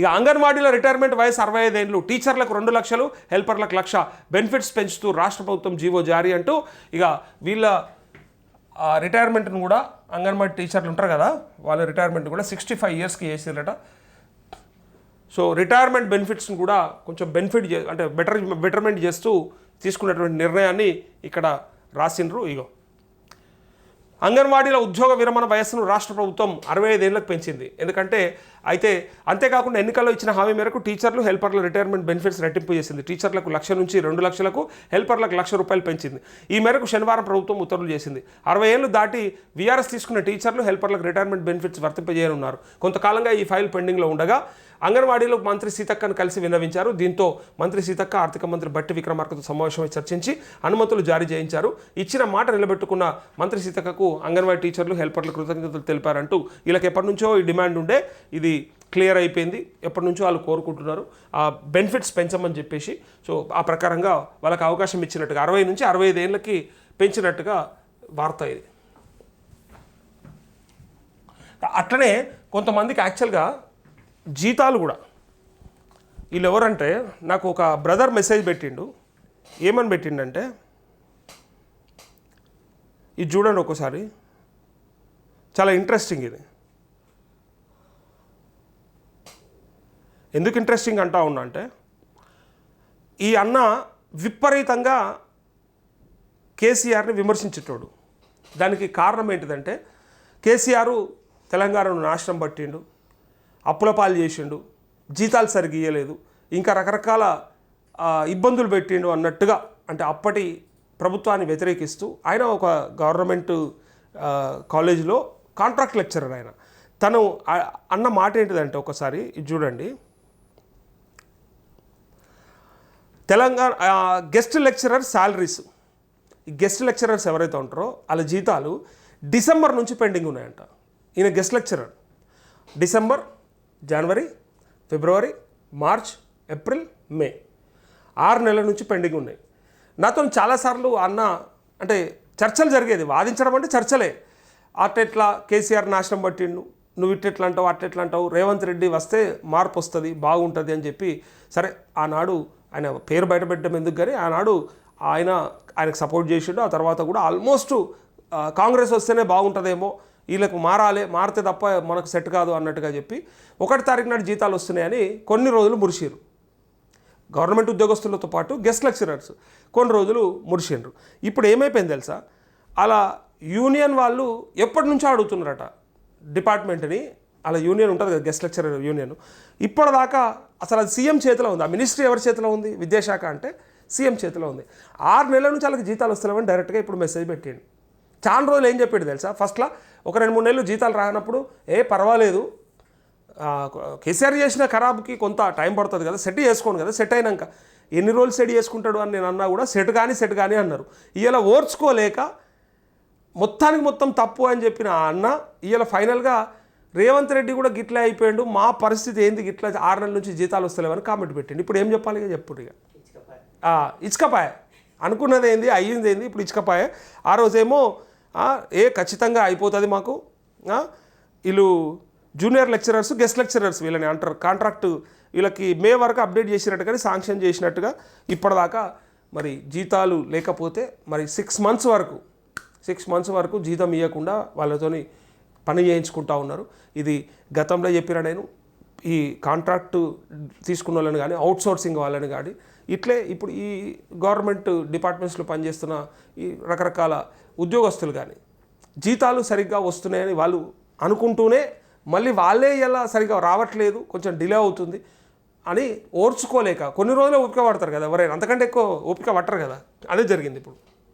ఇక అంగన్వాడీలో రిటైర్మెంట్ వయసు అరవై ఐదేళ్ళు టీచర్లకు రెండు లక్షలు హెల్పర్లకు లక్ష. బెనిఫిట్స్ పెంచుతూ రాష్ట్ర ప్రభుత్వం జీవో జారీ అంటూ ఇక వీళ్ళ రిటైర్మెంట్ని రిటైర్మెంట్ను కూడా అంగన్వాడీ టీచర్లు ఉంటారు కదా వాళ్ళ రిటైర్మెంట్ కూడా సిక్స్టీ ఫైవ్ ఇయర్స్కి చేసిరట సో రిటైర్మెంట్ బెనిఫిట్స్ని కూడా కొంచెం బెనిఫిట్ చే అంటే బెటర్ బెటర్మెంట్ చేస్తూ తీసుకున్నటువంటి నిర్ణయాన్ని ఇక్కడ రాసిండ్రు ఇగో. అంగన్వాడీల ఉద్యోగ విరమణ వయస్సును రాష్ట్ర ప్రభుత్వం అరవై ఐదేళ్ళకు పెంచింది. ఎందుకంటే అయితే అంతేకాకుండా ఎన్నికల్లో ఇచ్చిన హామీ మేరకు టీచర్లు హెల్పర్ల రిటైర్మెంట్ బెనిఫిట్స్ రెట్టింపు చేసింది. టీచర్లకు లక్ష నుంచి రెండు లక్షలకు హెల్పర్లకు లక్ష రూపాయలు పెంచింది. ఈ మేరకు శనివారం ప్రభుత్వం ఉత్తర్వులు చేసింది. అరవై ఏళ్ళు దాటి వీఆర్ఎస్ తీసుకున్న టీచర్లు హెల్పర్లకు రిటైర్మెంట్ బెనిఫిట్స్ వర్తింపజేయనున్నారు. కొంతకాలంగా ఈ ఫైల్ పెండింగ్లో ఉండగా అంగన్వాడీలో మంత్రి సీతక్కను కలిసి విన్నవించారు. దీంతో మంత్రి సీతక్క ఆర్థిక మంత్రి బట్టి విక్రమార్కతో సమావేశమై చర్చించి అనుమతులు జారీ చేయించారు. ఇచ్చిన మాట నిలబెట్టుకున్న మంత్రి సీతక్కకు అంగన్వాడీ టీచర్లు హెల్పర్లు కృతజ్ఞతలు తెలిపారంటూ వీళ్ళకి ఎప్పటి నుంచో ఈ డిమాండ్ ఉండే. ఇది క్లియర్ అయిపోయింది. ఎప్పటి నుంచో వాళ్ళు కోరుకుంటున్నారు. ఆ బెనిఫిట్స్ పెంచమని చెప్పేసి సో ఆ ప్రకారంగా వాళ్ళకి అవకాశం ఇచ్చినట్టుగా అరవై నుంచి అరవై ఐదు ఏళ్ళకి పెంచినట్టుగా వార్త ఇది. అట్లనే కొంతమందికి యాక్చువల్గా జీతాలు కూడా. వీళ్ళు ఎవరంటే నాకు ఒక బ్రదర్ మెసేజ్ పెట్టిండు. ఏమని పెట్టిండంటే ఇది చూడండి ఒకసారి చాలా ఇంట్రెస్టింగ్ ఇది. ఎందుకు ఇంట్రెస్టింగ్ అంటా ఉన్నా అంటే ఈ అన్న విపరీతంగా కేసీఆర్ని విమర్శించేటోడు. దానికి కారణం ఏంటిదంటే కేసీఆర్ తెలంగాణను నాశనం పట్టిండు అప్పుల పాలు చేసిండు జీతాలు సరిగ్గా ఇయ్యలేదు ఇంకా రకరకాల ఇబ్బందులు పెట్టిండు అన్నట్టుగా అంటే అప్పటి ప్రభుత్వాన్ని వ్యతిరేకిస్తూ ఆయన ఒక గవర్నమెంట్ కాలేజీలో కాంట్రాక్ట్ లెక్చరర్ ఆయన. తను అన్న మాట ఏంటిదంటే ఒకసారి ఇది చూడండి. తెలంగాణ గెస్ట్ లెక్చరర్ శాలరీస్ ఈ గెస్ట్ లెక్చరర్స్ ఎవరైతే ఉంటారో వాళ్ళ జీతాలు డిసెంబర్ నుంచి పెండింగ్ ఉన్నాయంట. ఈయన గెస్ట్ లెక్చరర్ డిసెంబర్ జనవరి ఫిబ్రవరి మార్చ్ ఏప్రిల్ మే. ఆరు నెలల నుంచి పెండింగ్ ఉన్నాయి. నాతో చాలాసార్లు అన్న అంటే చర్చలు జరిగేది. వాదించడం అంటే చర్చలే. అట్టెట్లా కేసీఆర్ నాశనం పట్టిండు? నువ్వు ఇట్టెట్లా అంటావు? అట్టెట్లా అంటావు? రేవంత్ రెడ్డి వస్తే మార్పు వస్తుంది బాగుంటుంది అని చెప్పి సరే ఆనాడు ఆయన పేరు బయటపెట్టడం ఎందుకు కానీ ఆనాడు ఆయన ఆయనకు సపోర్ట్ చేసిండు. ఆ తర్వాత కూడా ఆల్మోస్ట్ కాంగ్రెస్ వస్తేనే బాగుంటుందేమో వీళ్ళకు మారాలి మారితే తప్ప మనకు సెట్ కాదు అన్నట్టుగా చెప్పి ఒకటి తారీఖు నాడు జీతాలు వస్తున్నాయని కొన్ని రోజులు మురిసిరు గవర్నమెంట్ ఉద్యోగస్తులతో పాటు గెస్ట్ లెక్చరర్స్ కొన్ని రోజులు మురిసిండ్రు ఇప్పుడు ఏమైపోయింది తెలుసా? అలా యూనియన్ వాళ్ళు ఎప్పటి నుంచో అడుగుతున్నారట డిపార్ట్మెంట్ని అలా యూనియన్ ఉంటుంది కదా గెస్ట్ లెక్చరర్ యూనియన్ ఇప్పటిదాకా అసలు అది సీఎం చేతిలో ఉంది? ఆ మినిస్ట్రీ ఎవరి చేతిలో ఉంది? విద్యాశాఖ అంటే సీఎం చేతిలో ఉంది. ఆరు నెలల నుంచి వాళ్ళకి జీతాలు వస్తున్నామని డైరెక్ట్గా ఇప్పుడు మెసేజ్ పెట్టిండు. చాలా రోజులు ఏం చెప్పాడు తెలుసా? ఫస్ట్లో ఒక రెండు మూడు నెలలు జీతాలు రానప్పుడు ఏ పర్వాలేదు. కేసీఆర్ చేసిన ఖరాబ్కి కొంత టైం పడుతుంది కదా సెట్ చేసుకోండి కదా సెట్ అయినాక. ఎన్ని రోజులు సెట్ చేసుకుంటాడు అని నేను అన్నా కూడా సెట్ కానీ సెట్ కానీ అన్నారు. ఇలా ఓర్చుకోలేక మొత్తానికి మొత్తం తప్పు అని చెప్పిన ఆ అన్న ఇవాళ ఫైనల్గా రేవంత్ రెడ్డి కూడా గిట్లా అయిపోయాడు. మా పరిస్థితి ఏంది? గిట్లా ఆరు నెలల నుంచి జీతాలు వస్తలేవని కామెంట్ పెట్టండి. ఇప్పుడు ఏం చెప్పాలి? చెప్పుడు ఇక. ఆ, అనుకున్నది ఏంది? అయ్యింది ఏంది? ఇప్పుడు ఇసుకపాయ ఆ రోజేమో ఏ ఖచ్చితంగా అయిపోతుంది మాకు. వీళ్ళు జూనియర్ లెక్చరర్స్ గెస్ట్ లెక్చరర్స్ వీళ్ళని అంటారు. కాంట్రాక్ట్ వీళ్ళకి మే వరకు అప్డేట్ చేసినట్టుగా శాంక్షన్ చేసినట్టుగా ఇప్పటిదాకా మరి జీతాలు లేకపోతే మరి సిక్స్ మంత్స్ వరకు సిక్స్ మంత్స్ వరకు జీతం ఇవ్వకుండా వాళ్ళతోని పని చేయించుకుంటా ఉన్నారు. ఇది గతంలో చెప్పిన నేను ఈ కాంట్రాక్ట్ తీసుకున్న వాళ్ళని కానీ అవుట్సోర్సింగ్ వాళ్ళని కానీ ఇట్లే ఇప్పుడు ఈ గవర్నమెంట్ డిపార్ట్మెంట్స్లో పనిచేస్తున్న ఈ రకరకాల ఉద్యోగస్తులు కానీ జీతాలు సరిగ్గా వస్తున్నాయని వాళ్ళు అనుకుంటూనే మళ్ళీ వాళ్ళే ఎలా సరిగ్గా రావట్లేదు కొంచెం డిలే అవుతుంది అని ఓర్చుకోలేక కొన్ని రోజులే ఓపిక పడతారు కదా ఎవరైనా అంతకంటే ఎక్కువ ఓపిక పట్టరు కదా. అదే జరిగింది ఇప్పుడు.